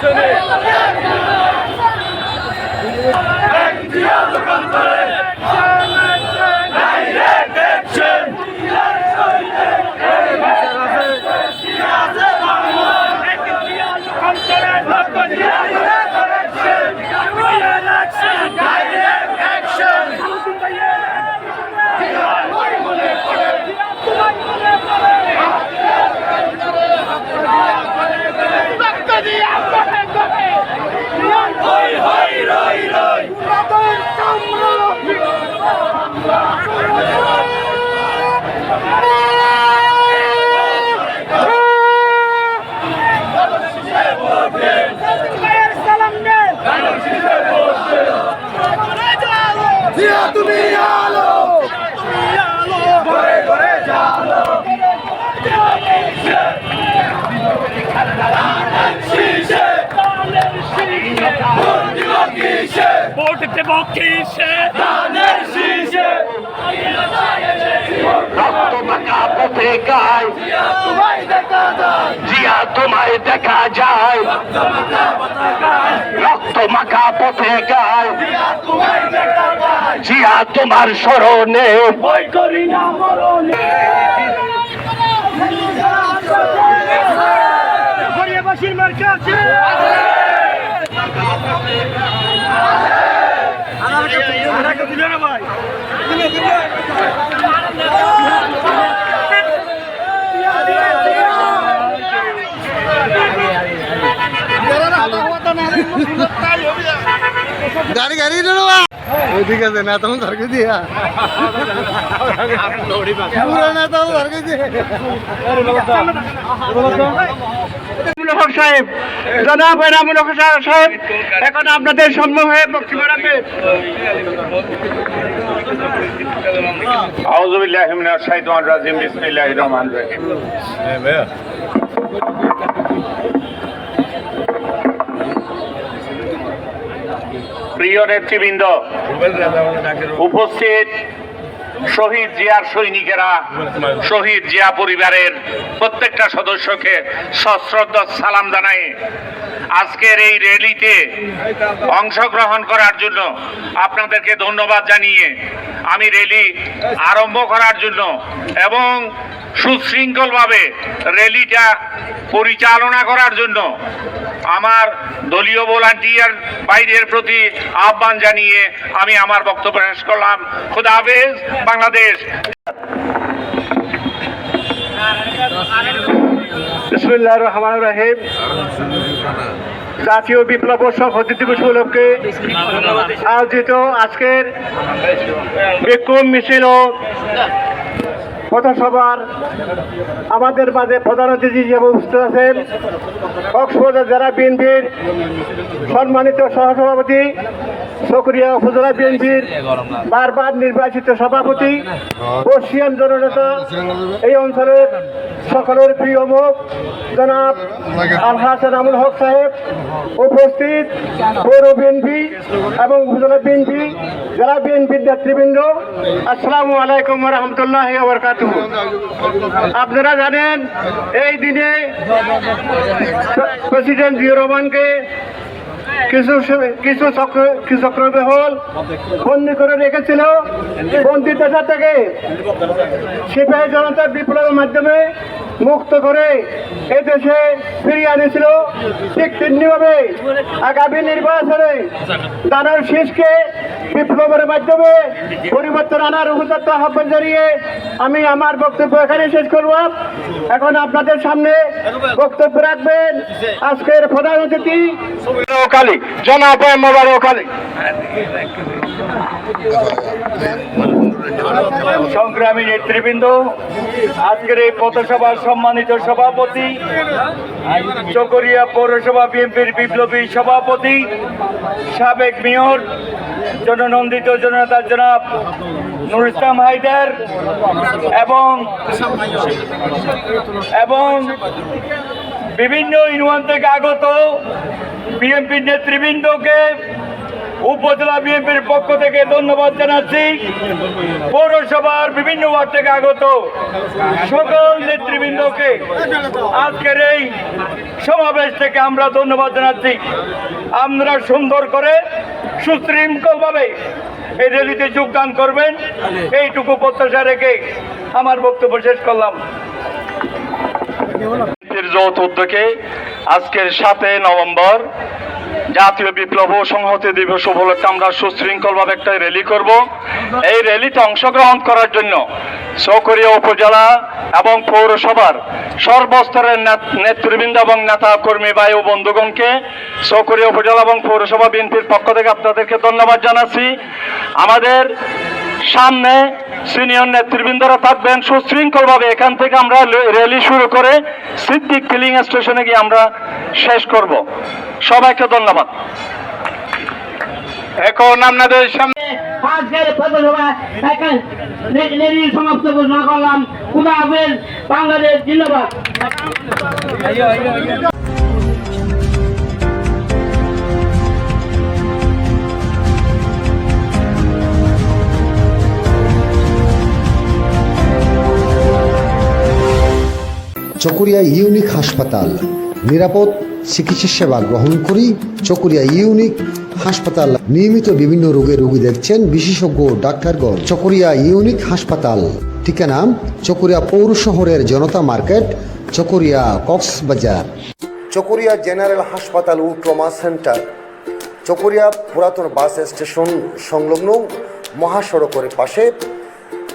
Cumhurbaşkanı! কিসে ধানের শীষে তোমাকা পথে গায়। জিয়া তোমায় দেখা যায়। রক্ত মাখা পথে গায়। জিয়া তোমার স্মরণে। বই করি না মরণে গরিয়াবাসীর মার্কা আছে দিলে না ভাই গাড়ি গাড়ি ঠিক আছে না তখন ধরকে দিয়া। না তখন ধরকে দিয়ে। সাহেব জনাব এনামুল সাহেব এখন আপনাদের সম্ভব হয়ে বক্তব্য রাখবেন আউযু বিল্লাহি মিনাশ শাইতানির রাজিম বিসমিল্লাহির রহমানির রহিম। হ্যাঁ, প্রিয় নেতৃবৃন্দ উপস্থিত শহীদ জিয়ার সৈনিকেরা শহীদ জিয়া পরিবারের প্রত্যেকটা সদস্যকে সশ্রদ্ধ সালাম জানাই। আজকের এই র্যালিতে অংশগ্রহণ করার জন্য আপনাদেরকে ধন্যবাদ জানিয়ে আমি র্যালি আরম্ভ করার জন্য এবং সুশৃঙ্খলভাবে র্যালিটা পরিচালনা করার জন্য আমার দলীয় ভলান্টিয়ার বাইরের প্রতি আহ্বান জানিয়ে আমি আমার বক্তব্য শেষ করলাম। খুদা হাফেজ, বাংলাদেশ। বিসমুল্লাহ রহমান রাহিম। জাতীয় বিপ্লব শপথ দিবস উপলক্ষে আয়োজিত আজকের বিক্ষোভ মিছিল পথসভার আমাদের মাঝে প্রধান অতিথি যে উপস্থিত আছেন কক্সবাজার জেলা বিএনপির সম্মানিত সহসভাপতি সক্রিয় উপজেলা বিএনপির বারবার নির্বাচিত সভাপতি পশ্চিম জননেতা এই অঞ্চলের সকলের প্রিয় মুখ, জনাব আল হাসান আমুল হক সাহেব উপস্থিত, পৌর বিএনপি এবং উপজেলা বিএনপি, জেলা বিএনপির নেতৃবৃন্দ, আসসালামু আলাইকুম রহমতুল্লাহ আপনারা জানেন, এই দিনে প্রেসিডেন্ট জিয়া রহমানকে কিছু কিছু চক্র চক্রবেহল বন্দি করে রেখেছিল। বন্দি দেশা থেকে সিপাহী জনতার বিপ্লবের মাধ্যমে মুক্ত করে এদেশে ফিরিয়ে আনেছিল। ঠিক তেমনিভাবে আগামী নির্বাচনে দানার শীষকে বিপ্লবের মাধ্যমে পরিবর্তন আনার উপযুক্ত আহ্বান জানিয়ে আমি আমার বক্তব্য এখানে শেষ করব। এখন আপনাদের সামনে বক্তব্য রাখবেন আজকের প্রধান অতিথি। কালী জনাব মোবারক আলী সংগ্রামী নেতৃবৃন্দ আজকের এই পথসভার সম্মানিত সভাপতি, চকরিয়া পৌরসভা বিএনপির বিপ্লবী সভাপতি, সাবেক মেয়র, জননন্দিত জননেতা জনাব নুর ইসলাম হায়দার এবং এবং বিভিন্ন ইউনিয়ন থেকে আগত বিএনপির নেতৃবৃন্দকে উপজেলা বিএনপির পক্ষ থেকে ধন্যবাদ জানাচ্ছি। পৌরসভার বিভিন্ন ওয়ার্ড থেকে আগত সকল নেতৃবৃন্দকে আজকের এই সমাবেশ থেকে আমরা ধন্যবাদ জানাচ্ছি। আপনারা সুন্দর করে সুশৃঙ্খলভাবে এই র্যালিতে যোগদান করবেন। এইটুকু প্রত্যাশা রেখে আমার বক্তব্য শেষ করলাম। যৌথ উদ্যোগে আজকের সাতই নভেম্বর জাতীয় বিপ্লব ও সংহতি দিবস উপলক্ষে আমরা সুশৃঙ্খলভাবে একটা র্যালি করব। এই র্যালিতে অংশগ্রহণ করার জন্য চকরিয়া উপজেলা এবং পৌরসভার সর্বস্তরের নেত- নেতৃবৃন্দ এবং নেতা কর্মী ভাই ও বন্ধুগণকে চকরিয়া উপজেলা এবং পৌরসভা বিএনপির পক্ষ থেকে আপনাদেরকে ধন্যবাদ জানাচ্ছি। আমাদের সামনে সিনিয়র নেতৃবৃন্দরা থাকবেন। সুশৃঙ্খলভাবে এখান থেকে আমরা র্যালি শুরু করে সিদ্দিক ফিলিং স্টেশনে গিয়ে আমরা শেষ করব। সবাইকে ধন্যবাদ। এখন আপনাদের সামনে আজকের পৌরসভা সমাপ্ত ঘোষণা করলাম। খুদা হাফেজ বাংলাদেশ জিন্দাবাদ। চকরিয়া ইউনিক হাসপাতাল। নিরাপদ চিকিৎসা সেবা গ্রহণ করি, চকরিয়া ইউনিক হাসপাতাল। নিয়মিত বিভিন্ন রোগের রোগী দেখছেন বিশেষজ্ঞ ডাক্তারগণ। চকরিয়া ইউনিক হাসপাতাল। ঠিকানা চকরিয়া পৌর শহরের জনতা মার্কেট, চকরিয়া কক্সবাজার। চকরিয়া জেনারেল হাসপাতাল ও ট্রমা সেন্টার। চকরিয়া পুরাতন বাস স্টেশন সংলগ্ন মহাসড়কের পাশে